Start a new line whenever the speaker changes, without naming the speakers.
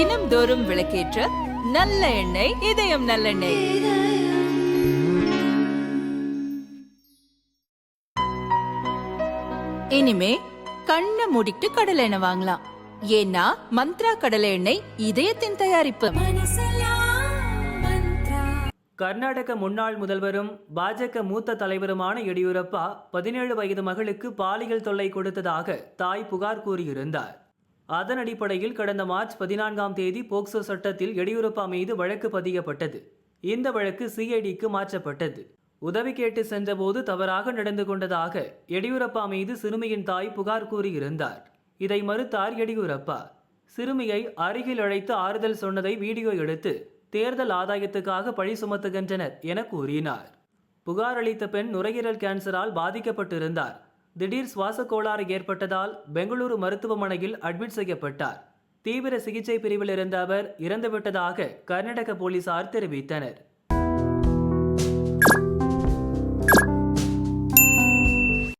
தினம்தோறும் விளக்கேற்ற நல்ல எண்ணெய் இதயம் நல்லெண்ணெய் இனிமே கண்ணை மூடிட்டு கடலை எண்ணெய் வாங்கலாம். ஏன்னா மந்த்ரா கடலை எண்ணெய் இதயத்தின் தயாரிப்பு.
கர்நாடக முன்னாள் முதல்வரும் பாஜக மூத்த தலைவருமான எடியூரப்பா பதினேழு வயது மகளுக்கு பாலியல் தொல்லை கொடுத்ததாக தாய் புகார் கூறியிருந்தார். அதன் அடிப்படையில் கடந்த மார்ச் பதினான்காம் தேதி போக்சோ சட்டத்தில் எடியூரப்பா மீது வழக்கு பதியப்பட்டது. இந்த வழக்கு சிஐடிக்கு மாற்றப்பட்டது. உதவி கேட்டு சென்றபோது தவறாக நடந்து கொண்டதாக எடியூரப்பா மீது சிறுமியின் தாய் புகார் கூறியிருந்தார். இதை மறுத்தார் எடியூரப்பா. சிறுமியை அருகில் அழைத்து ஆறுதல் சொன்னதை வீடியோ எடுத்து தேர்தல் ஆதாயத்துக்காக பழி சுமத்துகின்றனர் என கூறினார். புகார் அளித்த பெண் நுரையீரல் கேன்சரால் பாதிக்கப்பட்டிருந்தார். திடீர் சுவாச கோளாறு ஏற்பட்டதால் பெங்களூரு மருத்துவமனையில் அட்மிட் செய்யப்பட்டார். தீவிர சிகிச்சை பிரிவில் இருந்த அவர் இறந்துவிட்டதாக கர்நாடக போலீசார் தெரிவித்தனர்.